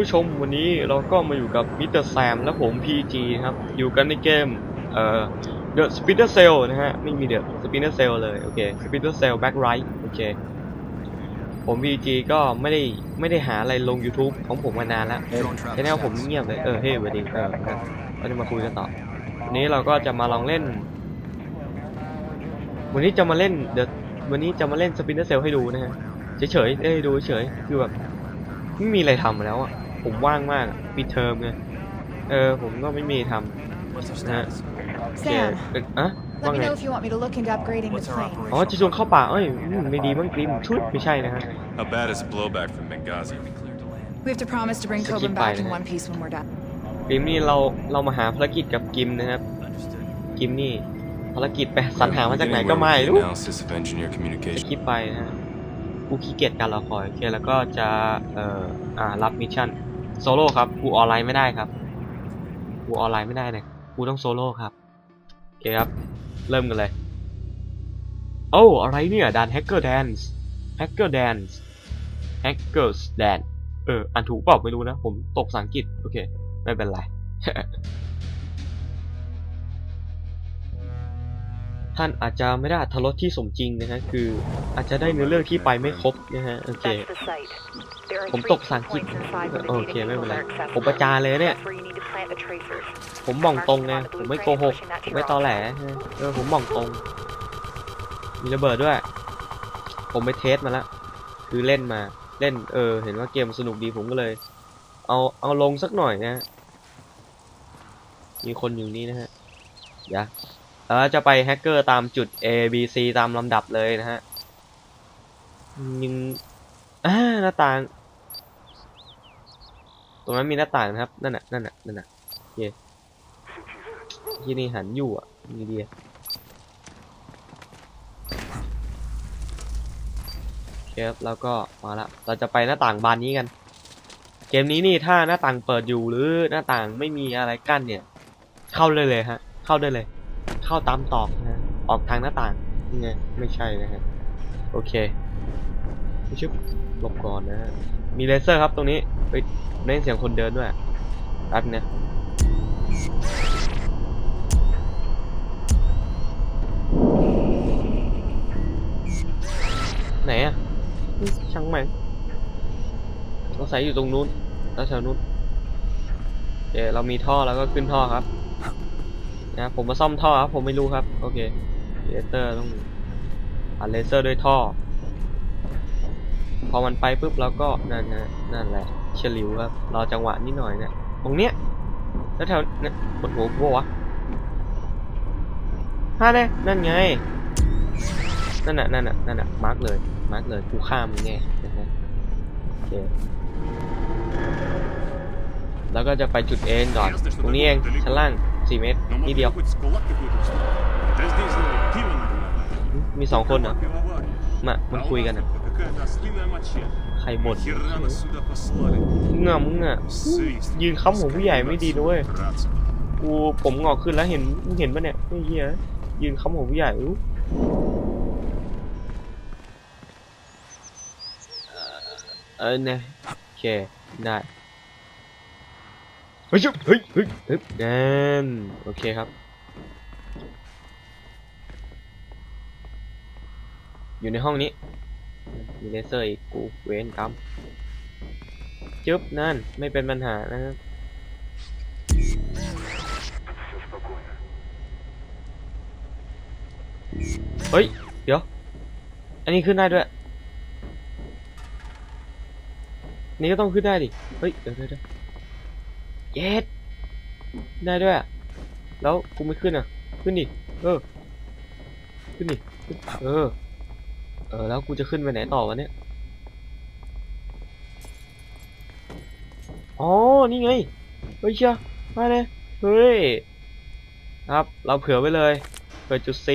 ผู้ชมวันนี้เราก็มาอยู่กับมิสเตอร์แซมและผม PG ครับ อยู่กันในเกมเอ่อ The Splinter Cell นะฮะ ไม่มี The Splinter Cell เลย โอเค Splinter Cell Back Right โอเค ผม PG ก็ไม่ได้ไม่ได้หาอะไรลง YouTube ของผมมานานแล้วแค่นี้ผมเงียบเลย เออ เฮ้ยสวัสดีเออเราจะมาคุยกันต่อ วันนี้เราก็จะมาลองเล่น วันนี้จะมาเล่น The วันนี้จะมาเล่น Splinter Cell ให้ดูนะฮะ เฉยๆให้ดูเฉยๆคือแบบไม่มีอะไรทำแล้วอะ ผมว่างมากอะปิดเทอมไงเออผมก็ไม่มีทำ What's our Yeah. status? โอเค Sam, เอ่ออะว่า let me ไง know if you want me to look into upgrading the What's our plane. operation? อ๋อจะชวนเข้าป่าเอ้ยอืมไม่ดีมั้งกริมชุดไม่ใช่นะฮะ How bad is the blowback from Benghazi? Cleared to land. We have to promise to bring So keep Coburn back in buying it. one piece when we're done. กริมนี่เราเรามาหาภารกิจกับกิมนะครับ Understood. กิมนี่ภารกิจไปสรรหามาจากไหน Beginning ก็ with ไม่ the รู้ Analysis of engineer จะ communication. คิดไปนะฮะกูขี้เกียจการรอคอยโอเคแล้วก็จะเอ่ออ่ารับมิชชั่น โซโล่ครับกูออนไลน์ไม่ได้ครับกูออนไลน์ไม่ได้เนี่ยกูต้องโซโล่ครับโอเคครับ เริ่มกันเลยโอ้อะไรเนี่ยดันแฮกเกอร์แดนส์แฮกเกอร์แดนส์แฮกเกอร์แดนเอออันถูกเปล่าไม่รู้นะ ผมตกสังกฤษ โอเค ไม่เป็นไร ท่านอาจจะไม่ได้อัธรสที่สมจริงนะฮะคืออาจจะได้เนื้อเรื่องที่ไปไม่ครบนะฮะโอเค ผมตกภาษาอังกฤษ points inside where the โอเคไม่เป็นไรผมประจานเลยเนี่ย ผมมองตรงไงผมไม่โกหกไม่ตอแหลนะเออผมมองตรง มีระเบิดด้วย ผมไปเทสมาแล้วคือเล่นมาเล่นเออ เห็นว่าเกมสนุกดีผมก็เลย เอาเอาลงสักหน่อยนะฮะมีคนอยู่นี่นะฮะเดี๋ยว แล้วจะไปแฮกเกอร์ตามจุด A B C ตามลำดับเลยนะฮะยังหน้าต่าง ตรงนั้นมีหน้าต่างนะครับ นั่นน่ะ นั่นน่ะ นั่นน่ะที่นี่หันอยู่อะมีเดียโอเคครับแล้วก็มาละ เราจะไปหน้าต่างบานนี้กัน เกมนี้นี่ถ้าหน้าต่างเปิดอยู่หรือหน้าต่างไม่มีอะไรกั้นเนี่ย เข้าเลยเลยฮะ เข้าได้เลย เข้าตามตอกนะออกทางหน้าต่างนี่ไงไม่ใช่นะฮะโอเคชึบหลบก่อนนะฮะมีเลเซอร์ครับตรงนี้ไปได้ยินเสียงคนเดินด้วยแป๊บนะไหนอะช่างแม่งสงสัยอยู่ตรงนู้นแล้วแถวนู้นโอเคเรามีท่อแล้วก็ขึ้นท่อครับ นะผมมาซ่อมท่อครับผมไม่รู้ครับ โอเคเลเซอร์ต้องอัดเลเซอร์ด้วยท่อ พอมันไปปุ๊บเราก็นั่นนะนั่นแหละเฉลิวครับรอจังหวะนิดหน่อยเนี่ยตรงเนี้ยแล้วแถวเนี่ยบนหัวกูวะฮะเนี่ยนั่นไงนั่นน่ะนั่นน่ะนั่นน่ะมาร์กเลยมาร์กเลยกูฆ่ามึงแน่นะฮะโอเคแล้วก็จะไปจุดเองก่อนตรงนี้เองชั้นล่าง 4เมตรนี่เดียว มีสองคนเหรอมามันคุยกันอะใครบ่นมึงอะมึงอะยืนค้ำหัวผู้ใหญ่ไม่ดีนะเว้ยกูผมงอกขึ้นแล้วเห็นมึงเห็นปะเนี่ยไอ้เหี้ยยืนค้ำหัวผู้ใหญ่อู้เออเนี่ยโอเคได้ เฮ้ยเฮ้ยเฮ้ยเฮ้ยนั่นโอเคครับ อยู่ในห้องนี้ มีเลเซอร์อีกกูเวนกรรมจึ๊บนั่นไม่เป็นปัญหานะครับเฮ้ย เดี๋ยว อันนี้ขึ้นได้ด้วย นี่ก็ต้องขึ้นได้ดิ เฮ้ย เดี๋ยวเดี๋ยว เย็ดได้ด้วยอะแล้วกูไม่ขึ้นอะ ขึ้นดิ เออ ขึ้นดิขึ้นเออ เออ แล้วกูจะขึ้นไปไหนต่อวะเนี่ย อ๋อ นี่ไง เฮ้ยเชียมาเลย เฮ้ย ครับ เราเผื่อไว้เลยเปิดจุด C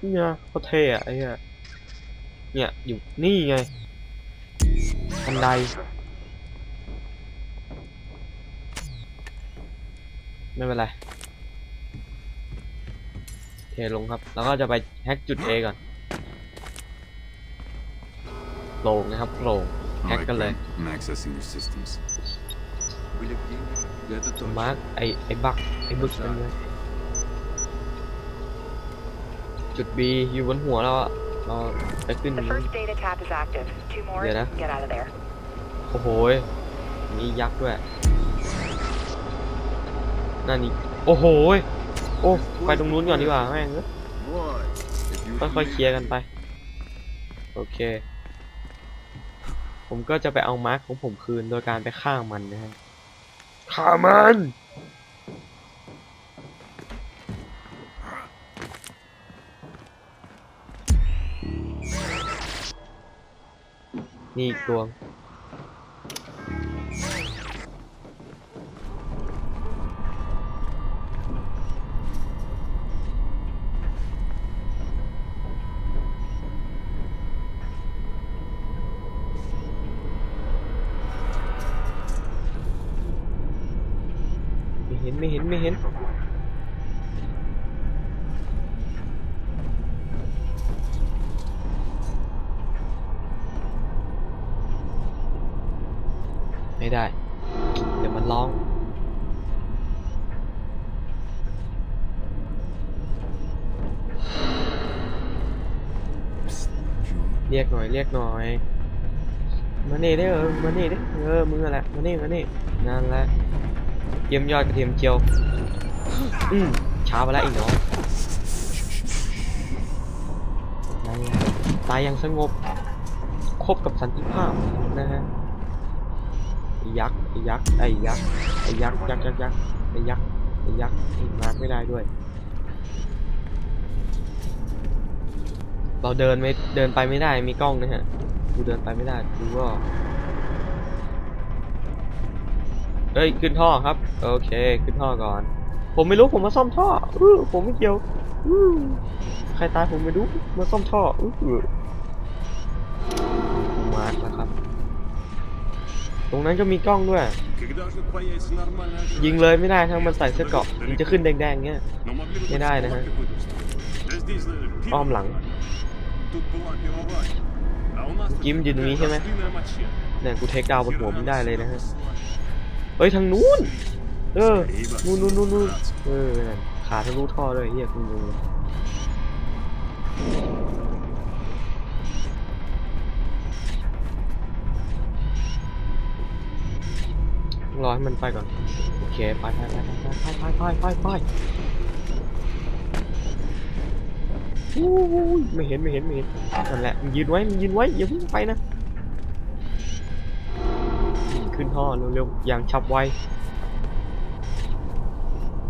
นี่ไงเขาเท่อะไอ้เหี้ยเนี่ย อยู่นี่ไงบันได ไม่เป็นไรโอเคลงครับ แล้วก็จะไปแฮกจุด A ก่อนโปร่งนะครับโปร่งแฮกกันเลย I'm accessing your systems. มาร์คไอไอบักไอบึกเป็นไงจุด B อยู่บนหัวเราอะเราไปขึ้น The first data tap is active. Two more, Yeah, nah. get out of there. โอ้โหยมียักษ์ด้วย นั่นนี่โอ้โหยโอ้ไปตรงนู้นก่อนดีกว่าแม่งเอ้ยค่อยๆเคลียร์กันไป โอเค ผมก็จะไปเอามาร์คของผมคืนโดยการไปฆ่ามันนะฮะฆ่ามันนี่อีกดวง ไม่ได้ เดี๋ยวมันร้อง เรียกหน่อย เรียกหน่อยมานี่ได้เออมานี่ได้เออมึงอะแหละมานี่มานี่นั่นแหละเยี่ยมยอดกระเทียมเจียวอืมช้าไปแล้วอีกเนาะตายอย่างสงบ คบกับสันติภาพนะฮะ ยักษ์ไอ้ยักษ์ไอ้ยักษ์ไอ้ยักษ์ยักษ์ยักษ์ยักษ์ไอ้ยักษ์ไอ้ยักษ์มาไม่ได้ด้วย เราเดินไม่เดินไปไม่ได้มีกล้องนะฮะกูเดินไปไม่ได้กูก็เฮ้ยขึ้นท่อครับ โอเคขึ้นท่อก่อน ผมไม่รู้ผมมาซ่อมท่ออื้อผมไม่เกี่ยวอื้ใครตายผมไม่รู้มาซ่อมท่ออื้อมาแล้วครับ ตรงนั้นก็มีกล้องด้วย ยิงเลยไม่ได้ถ้ามันใส่เสื้อเกราะมันจะขึ้นแดงๆเงี้ยไม่ได้นะฮะอ้อมหลังยิ้มยืนนี้ใช่ไหมเนี่ยกูเทคดาวบนหัวมึงได้เลยนะฮะเฮ้ยทางนู้นเออนู้นนู้นนู้นเออขาทะลุท่อด้วยเฮียคุณลุ รอให้มันไปก่อน โอเค ไปไปไปไปไปไปไปไปไปอู้หูยไม่เห็นไม่เห็นไม่เห็นนั่นแหละมึงยืนไว้มึงยืนไว้อย่าเพิ่งไปนะ ขึ้นท่อเร็วๆอย่างฉับไว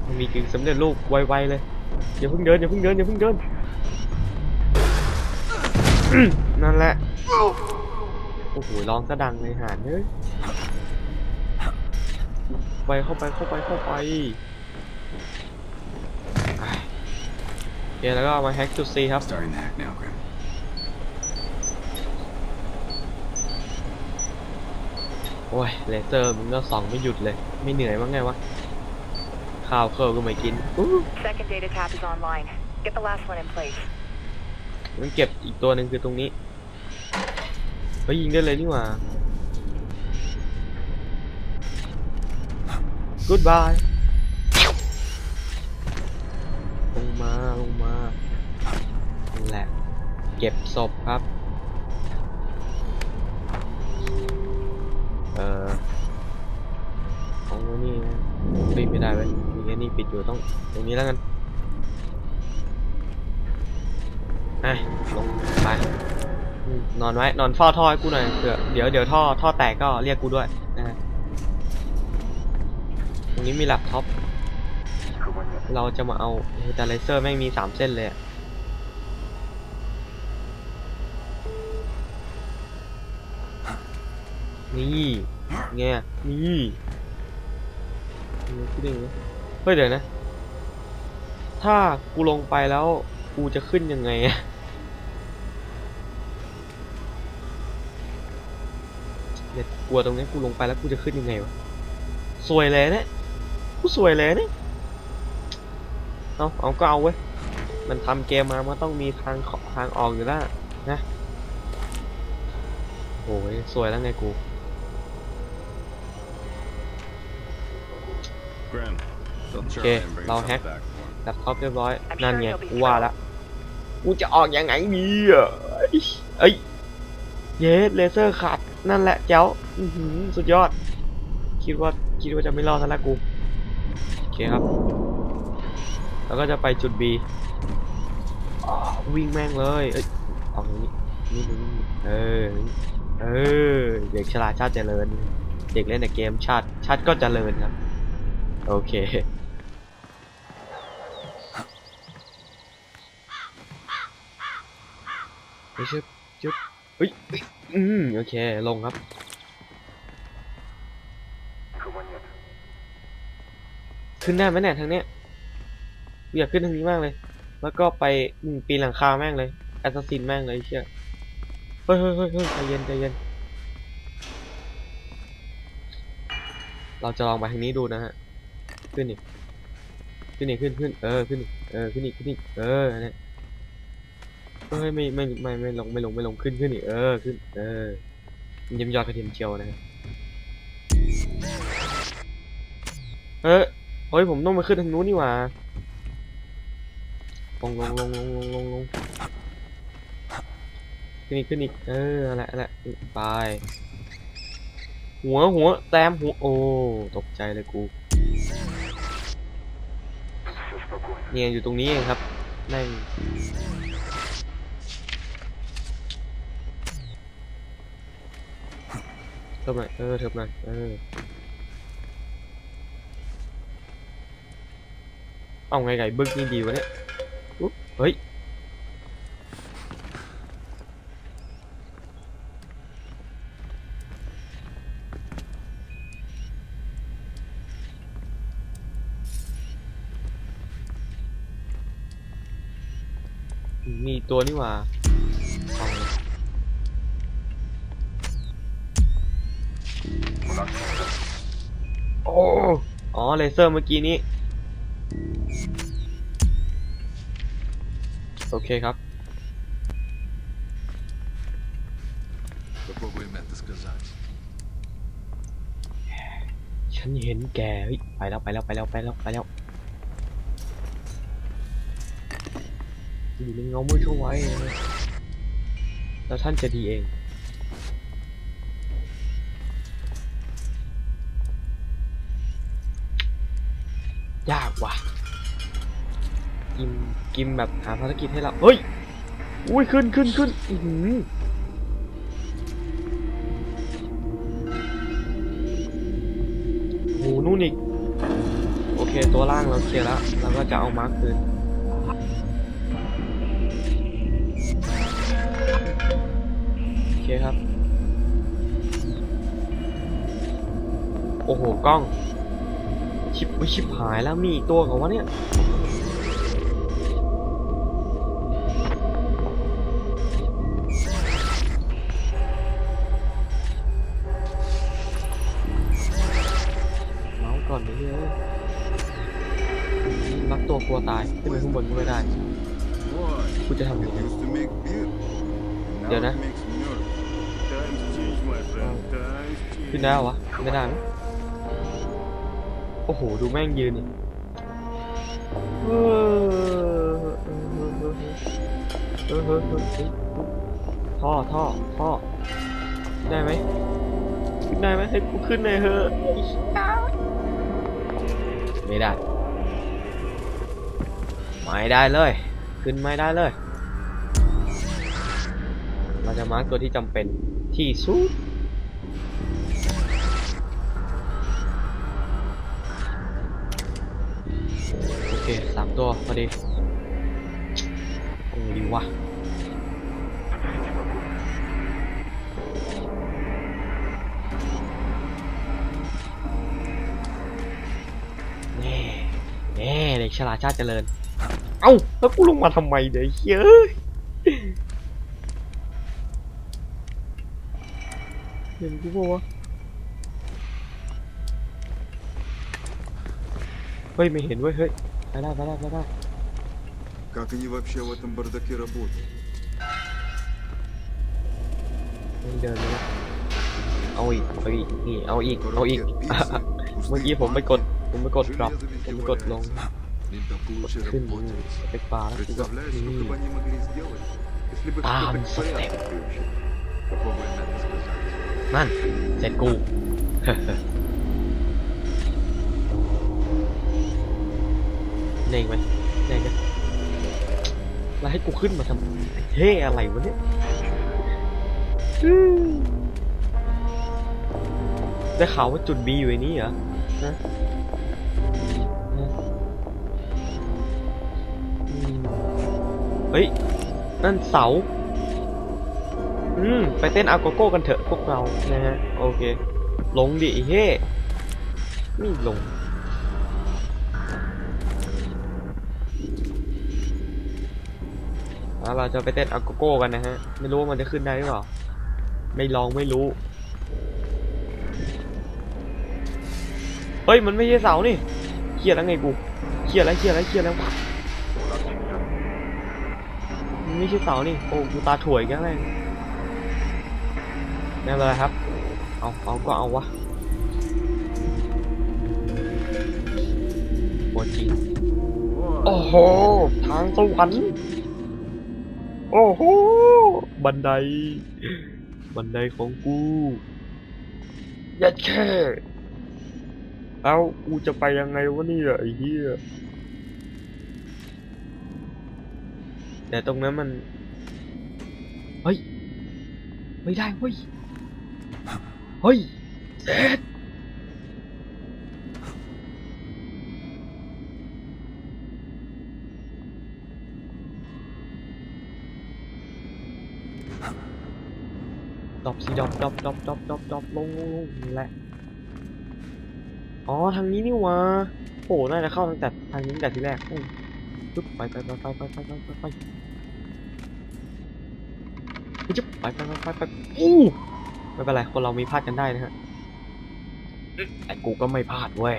มันมีกึ่งสำเร็จรูปไวๆเลยอย่าเพิ่งเดินอย่าเพิ่งเดินอย่าเพิ่งเดินนั่นแหละโอ้โหร้องซะดังเลยหานเฮ้ย ไปเข้าไปเข้าไปเข้าไปอะโอเคแล้วก็เอามาแฮ็กจุด C ครับ Starting the hack now, Grim. โอ้ยเลเซอร์มึงก็ส่องไม่หยุดเลย ไม่เหนื่อยมั้งไงวะข้าวเคิลก็ไม่กินอู้ Second data tap is online. Get the last one in place. มันเก็บอีกตัวหนึ่งคือตรงนี้เฮ้ยยิงได้เลยนี่หว่า goodbye ลงมาลงมานั่นแหละ เก็บศพครับ เอ่อของนี่นะปิดไม่ได้เว้ยมีแค่นี้ปิดอยู่ต้องตรงนี้แล้วกันอะลงไปนอนไว้ นอนเฝ้าท่อให้กูหน่อยเผื่อเดี๋ยวเดี๋ยวท่อท่อแตกก็เรียกกูด้วย นี้มีแล็ปท็อป เราจะมาเอาเฮ้ยแต่เลเซอร์แม่งมีสามเส้นเลยนี่ไงนี่นี่คิดงเฮ้ยเดี๋ยวนะ ถ้ากูลงไปแล้วกูจะขึ้นยังไงอะเด็ดกลัวตรงนี้กูลงไปแล้วกูจะขึ้นยังไงวะ สวยเลยเนี่ย กูสวยเลยเนี่ยเอาเอาก็เอาเว้ย มันทำเกมมามันต้องมีทางขอทางออกอยู่แล้วนะโอ้ยสวยแล้วไงกู Graham, tell Okay, Charlie and bring now us hack. back for him. แล็ปท็อปเรียบร้อย I'm นั่น sure ไง he'll be กูว่า thrilled. ละกูจะออกยังไงดีอะเอ้ยเอ้ยเยสเลเซอร์ขาดนั่นแหละเจ้าอื้อหือสุดยอด คิดว่าคิดว่าจะไม่รอดซะแล้วกูโอ เคครับ แล้วก็จะไปจุด B วิ่งแม่งเลย เอ้ยเอาตรงนี้นี่นี่เออ เออ เด็กฉลาดชาติเจริญ เด็กเล่นแต่เกมชาติชาติก็เจริญครับ โอเค ไปชึบชึบเฮ้ยเฮ้ยอืม โอเค ลงครับ ขึ้นได้ไหมเนี่ยทางเนี้ยอยากขึ้นทางนี้มากเลย แล้วก็ไปปีนหลังคาแม่งเลยแอสซัสซินแม่งเลยเชี่ยเฮ้ยเฮ้ยเฮ้ยใจเย็นใจเย็น เราจะลองไปทางนี้ดูนะฮะ ขึ้นอีก ขึ้นอีกขึ้นขึ้น เออ ขึ้นอีก เออ ขึ้นอีกขึ้นอีก เออเนี่ยเอ้ยไม่ไม่ไม่ไม่ลงไม่ลงไม่ลงขึ้นขึ้นอีก เออ ขึ้น เออยิ้มยอดกระเทียมเจียวนะเออ เฮ้ยผมต้องมาขึ้นทางนู้นนี่หว่าลงลงลงลงลงลงลงขึ้นอีกขึ้นอีกเอออะไรอะไปหัวหัวแต้มหัวโอ้ตกใจเลยกูเนี่ยอยู่ตรงนี้เองครับแม่งเทิบหน่อยเออเทิบหน่อยเออ เอาไงไก่บึกนี่ดีวะเนี่ยอุ๊บเฮ้ยมีตัวนี่หว่าโอ้ อ๋อ เลเซอร์เมื่อกี้นี้ โอเคครับฉันเห็นแกไปแล้วไปแล้วไปแล้วไปแล้วไปแล้วอยู่ในเงาเมืดเข้าไว้นแล้วท่านจะดีเอง กิมแบบหาภารกิจให้เรา เฮ้ย อุ้ยขึ้นขึ้นขึ้นอือหือโหนู่นอีก โอเคตัวล่างเราเคลียร์แล้ว เราก็จะเอามาร์คคืนโอเคครับ โอ้โห กล้อง ชิบอุ๊ยชิบหายแล้วมีอีกตัวของวะเนี่ย ตายขึ้นไปข้างบนก็ไม่ได้กูจะทำยังไงเดี๋ยวนะขึ้นได้วะไม่ได้ไหมโอ้โหดูแม่งยืนนี่ท่อท่อท่อได้ไหมได้ไหมให้กูขึ้นเลยเฮ้ยไม่ได้ ไม่ได้เลย ขึ้นไม่ได้เลย เราจะมาร์กตัวที่จำเป็นที่สุดโอเคสามตัวพอดีโอ้ดีวะแน่แน่เด็กฉลาดชาติเจริญ อ้า แล้วกูลงมาทำไมเดี๋ยวเฮ้ยเห็นกูปะวะ เฮ้ย ไม่เห็นเว้ย เฮ้ย ไปได้ไปได้ไปได้ Как они вообще в этом бардаке работают? เดินไปแล้วเอาอีกเอาอีกนี่เอาอีกเอาอีก เมื่อกี้ผมไปกด ผมไปกด drop ผมไปกดลง ก ดขึ้นนี่สเปคบาร์แล้วกูก็ Представляешь, นี่ что бы они могли сделать, если бы Там кто-то совсем. порядок вообще? Попробуем это сказать. นั่นเสร็จกู เน่งไหมเน่งกันแล้วให้กูขึ้นมาทำเฮ้อะไรวะเนี่ยอืมได้ข่าวว่าจุด B อยู่ในนี้เหรอฮะ ฮ้ย นั่นเสา อืม ไปเต้นอาโกโก้กันเถอะพวกเรา นะฮะ โอเค ลงดิเฮ้ไม่ลงแล้วเราจะไปเต้นอาโกโก้กันนะฮะ ไม่รู้ว่ามันจะขึ้นได้หรือเปล่า ไม่ลองไม่รู้ เฮ้ย มันไม่ใช่เสานี่เครียดแล้วไงกูเครียดแล้วเครียดแล้วเครียดแล้ว ไม่ใช่เสานี่ โอ้กูตาถ่วยกันเลยไม่เป็รครับ เอาเอาก็เอาวะโอจริง โอ้โห ทางสวรรค์โอ้โห บันได บันไดของกูยัดแค่ เอ้า กูจะไปยังไงวะนี่ไอ้เหี้ย แต่ตรงนั้นมัน เฮ้ย ไม่ได้เว้ย เฮ้ยเซ็ตดรอปสิดรอปดรอปดรอปดรอปดรอปดรอปลงลงลงแหละ อ๋อ ทางนี้นี่วะโอ้น่าจะเข้าตั้งแต่ทางนี้ตั้งแต่ทีแรกอ ปึ๊บไปไปไปไปไปไปไปไปไปจึ๊บไปไปไปไปไปอู้ไม่เป็นไรคนเรามีพลาดกันได้นะฮะแต่กูก็ไม่พลาดเว้ย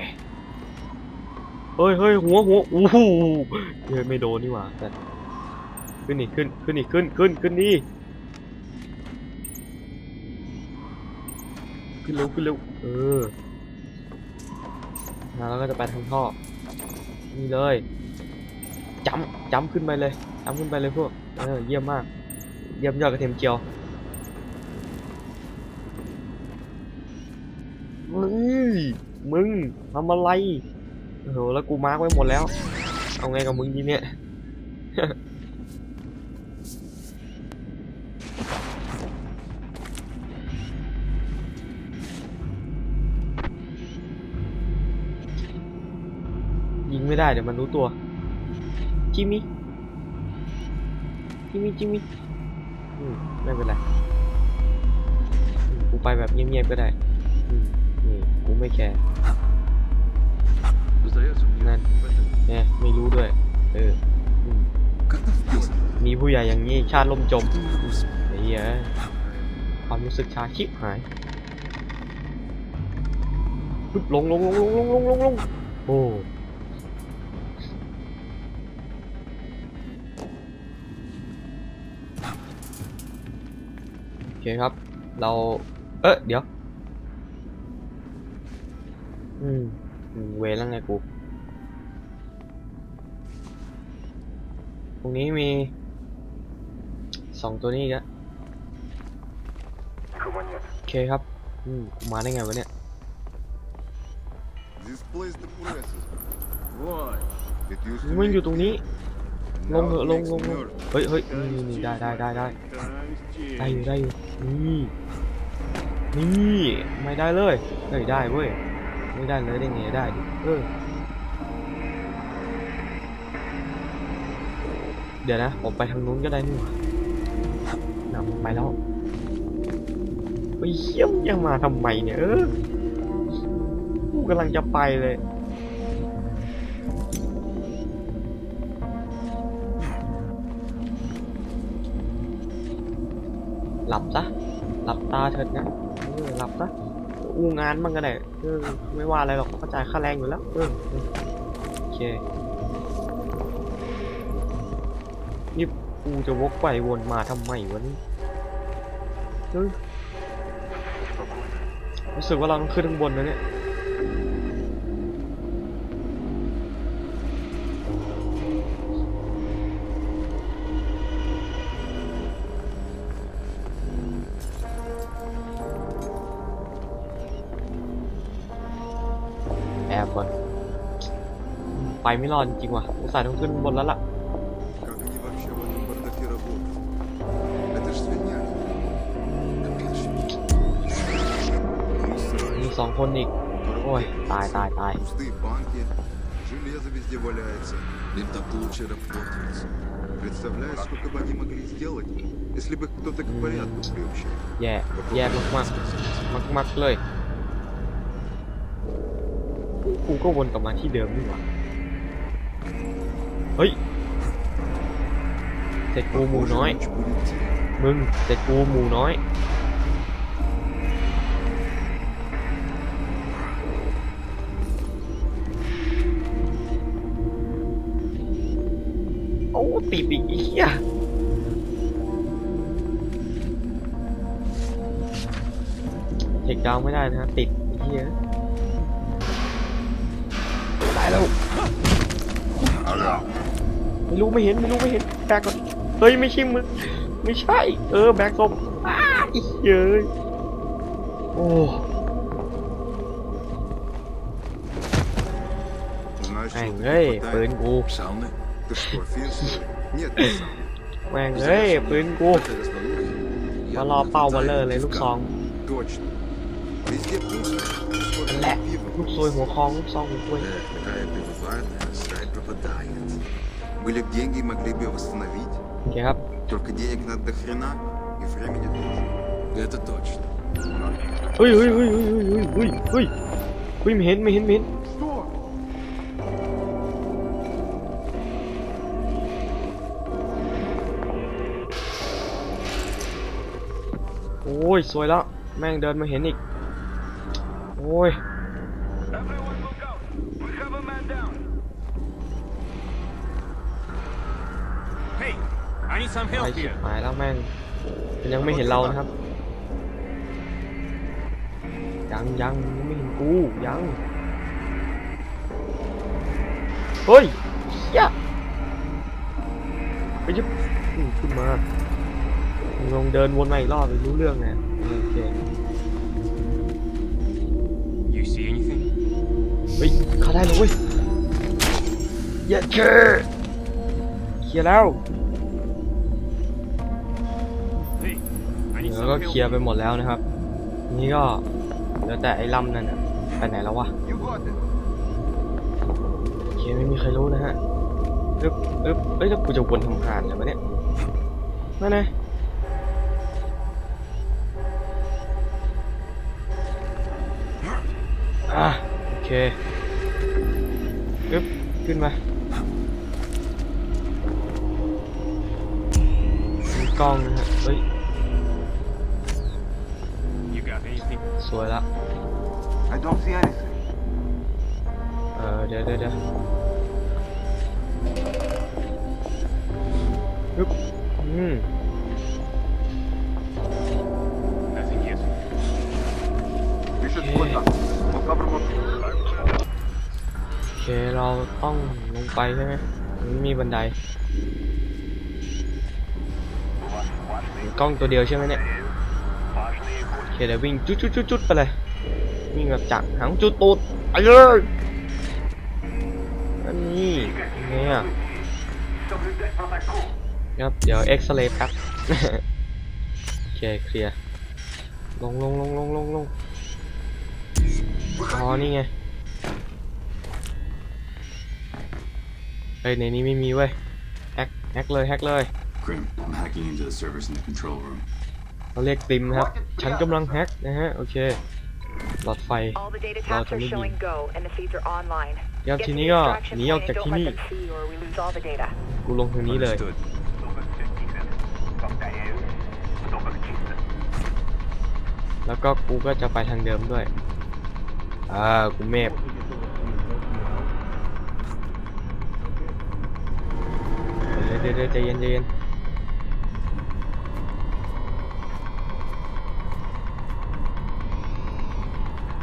เฮ้ยเฮ้ยหัวหัวอู้หูเฮ้ยไม่โดนนี่หว่าแต่ขึ้นอีกขึ้นขึ้นอีกขึ้นขึ้นขึ้นนี่ขึ้นเร็วขึ้นเร็วเออแล้วก็จะไปทางท่อนี่เลย จำจำขึ้นไปเลยจำขึ้นไปเลยพวก เออ เยี่ยมมาก เยี่ยมยอดกระเทียมเจียวมึงมึงทำอะไรโอ้โหแล้วกูมาร์กไว้หมดแล้ว เอาไงกับมึงดีเนี่ยยิงไม่ได้เดี๋ยวมันรู้ตัว จิมมี่จิมมี่จิมมี่อืมไม่เป็นไรกูไปแบบเงียบๆก็ได้อืมนี่กูไม่แคร์นั่นเนี่ยไม่รู้ด้วย เออมีผู้ใหญ่อย่างนี้ชาติล่มจมไอ้เหี้ยความรู้สึกชาชิบหายลงลงลงลงลงลงลงโอ้ เคครับ เรา เอ๊ะเดี๋ยว อืมเวแล้วไงกู ตรงนี้มีสองตัวนี้กะโอเคครับ อืมมาได้ไงวะเนี่ย มันอยู่ตรงนี้ ล and ง now เถ it อะลง makes ลง me ลง nervous. เฮ้ยเฮ้ยนี่นี่นี่ได้ได้ได้ได้ได้อยู่ได้อยู่นี่นี่ไม่ได้เลยเฮ้ยได้เว้ยไม่ได้เลยได้ไงได้ดิเออเดี๋ยวนะผมไปทางนู้นก็ได้นี่หว่านำไปแล้วไปเขี้ยมยังมาทำไมเนี่ยเออกูกำลังจะไปเลย หลับซะ หลับตาเถิดนะเออหลับซะอู้งานบ้างก็ได้เออไม่ว่าอะไรหรอกเข้าใจ่าค่าแรงอยู่แล้ว เออโอเคนี่อูจะวกไปวนมาทำไมวะนี่รู้สึกว่าเราต้องขึ้นข้างบนนะเนี่ย ไปไม่รอดจริงๆว่ะอุตส่าห์ต้องขึ้นข้างบนแล้วล่ะ Как они вообще в этом бардаке работают? Это ж свинья. Копейщики. Ну и срань. มีสองคนอีก โอ้ย ตายตายตาย Пустые банки, железо везде валяется. Им так лучше работать. Представляешь, сколько бы они могли сделать, если бы их кто-то к порядку приобщил. แย่ แย่มากมากมากมากๆเลย กูก็วนกลับมาที่เดิมนี่หว่า เฮ้ยเสร็จกูหมูน้อย มึงเสร็จกูหมูน้อย โอ้ติดอีกอีอะเทคดาวไม่ได้นะฮะติดเฮีย ไม่รู้ไม่เห็นไม่รู้ไม่เห็นแบกก่อนเฮ้ยไม่ใช่มึงไม่ใช่ เออแบกศพอ้าเยยโอ้แม่งเฮ้ยปืนกูแม่งเฮ้ยปืนกูมารอเป้ามาเลอร์เลยลูกสองนั่นแหละ ลูกซวยหัวคองลูกซองหัวควย Эх, такая пивоварная, срать пропадает. Были б деньги, могли бы восстановить. โอเคครับ Только денег надо до хрена, и времени тоже. Это точно. เฮ้ยเฮ้ยเฮ้ยเฮ้ยเฮ้ยเฮ้ยเฮ้ยเฮ้ยไม่เห็นไม่เห็นไม่เห็นโอ้ยสวยแล้ว แม่งเดินมาเห็นอีก โอ้ย need some ไป help ชิบ here! หายแล้วแม่งมันยังไม่เห็นเรานะครับ ยังยังยังไม่เห็นกูยังเฮ้ยเหี้ยไปยิบอืมขึ้นมาลองเดินวนมาอีกรอบไปรู้เรื่องไงโอเค You see anything? เฮ้ยเข้าได้เลยเว้ยเย้เชเคลียร์แล้ว ก็เคลียร์ไปหมดแล้วนะครับ นี่ก็เหลือแต่ไอ้ลำนั่นนะไปไหนแล้ววะโอเคไม่มีใครรู้นะฮะอึ๊บอึ๊บเอ้ยแล้วกูจะวนทำหานเลยวะเนี่ยนั่นไงอะโอเคอึ๊บขึ้นมามีกล้องนะฮะเฮ้ย สวยละเออเดี๋ยวเดี๋ยวเดี๋ยวฮึอืมโอเคเราต้องลงไปใช่ไหมมีบันไดกล้องตัวเดียวใช่ไหมเนี่ย เคเดี๋ยววิ่งจุดจุดจุดจุดไปเลยวิ่งแบบจักหางจุดตูดไปเลยอันนี้ยังไงอะครับเดี๋ยวเอ็กซเรย์แป๊บโอเคเคลียร์ลงลงลงลงลงลงอ๋อนี่ไงเฮ้ยในนี้ไม่มีเว้ยแฮกแฮกเลยแฮกเลย Grim, I'm hacking into the servers in the control room. เราเรียกติมนะครับ ฉันกำลังแฮกนะฮะ โอเค หลอดไฟ All the data Well, tabs are it's a showing go, and the feeds are online. ครับ Get ที to นี้ the ก็ extraction หนีออก point จาก and ที่ don't นี่ let them see you or we lose all the data. กูลงทางนี้เลย Understood. แล้วก็กูก็จะไปทางเดิมด้วย อ่า กูเมฟเดี๋ยวเดี๋ยวเดี๋ยวใจเย็นใจเย็น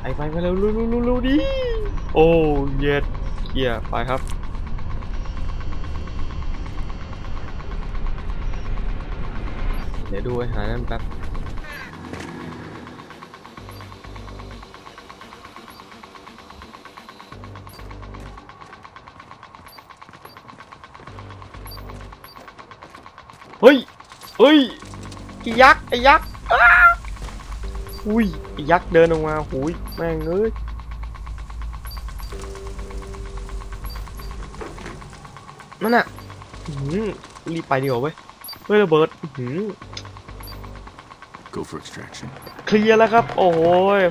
ไปไปไปเร็วเร็วเร็วเร็วดิโอ้เย็ดเกียร์ไปครับเดี๋ยวดูไอ้หานั่นแป๊บเฮ้ยเฮ้ยไอ้ยักษ์ไอ้ยักษ์ อ้าอุ้ยไอ้ยักษ์เดินออกมาหุยแม่งเอ้ยนั่นน่ะอื้อหือรีบไปดีกว่าเว้ยเฮ้ยระเบิดอื้อหือ Go for extraction. เคลียร์แล้วครับ โอ้โห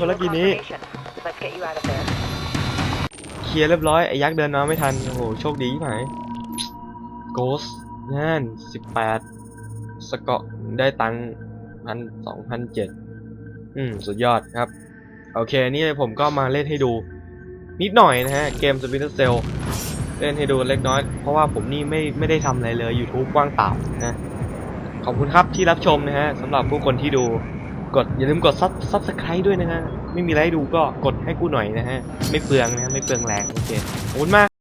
ภารกิจนี้ Confirmation. Let's get you out of there. เคลียร์เรียบร้อยไอ้ยักษ์เดินมาไม่ทัน โอ้โห โชคดีไหมโกสนั่นสิบแปดสกอตได้ตังค์พันสองพันเจ็ด อืมสุดยอดครับ โอเค นี่ผมก็มาเล่นให้ดู นิดหน่อยนะฮะ เกม Splinter Cell เล่นให้ดูเล็กน้อย เพราะว่าผมนี่ไม่ไม่ได้ทำอะไรเลย YouTube ว่างเปล่านะขอบคุณครับที่รับชมนะฮะสำหรับผู้คนที่ดูกดอย่าลืมกดซับซับสไครต์ด้วยนะฮะ ไม่มีไรให้ดูก็กดให้กูหน่อยนะฮะ ไม่เปลืองนะฮะไม่เปลืองแรง โอเคขอบคุณมาก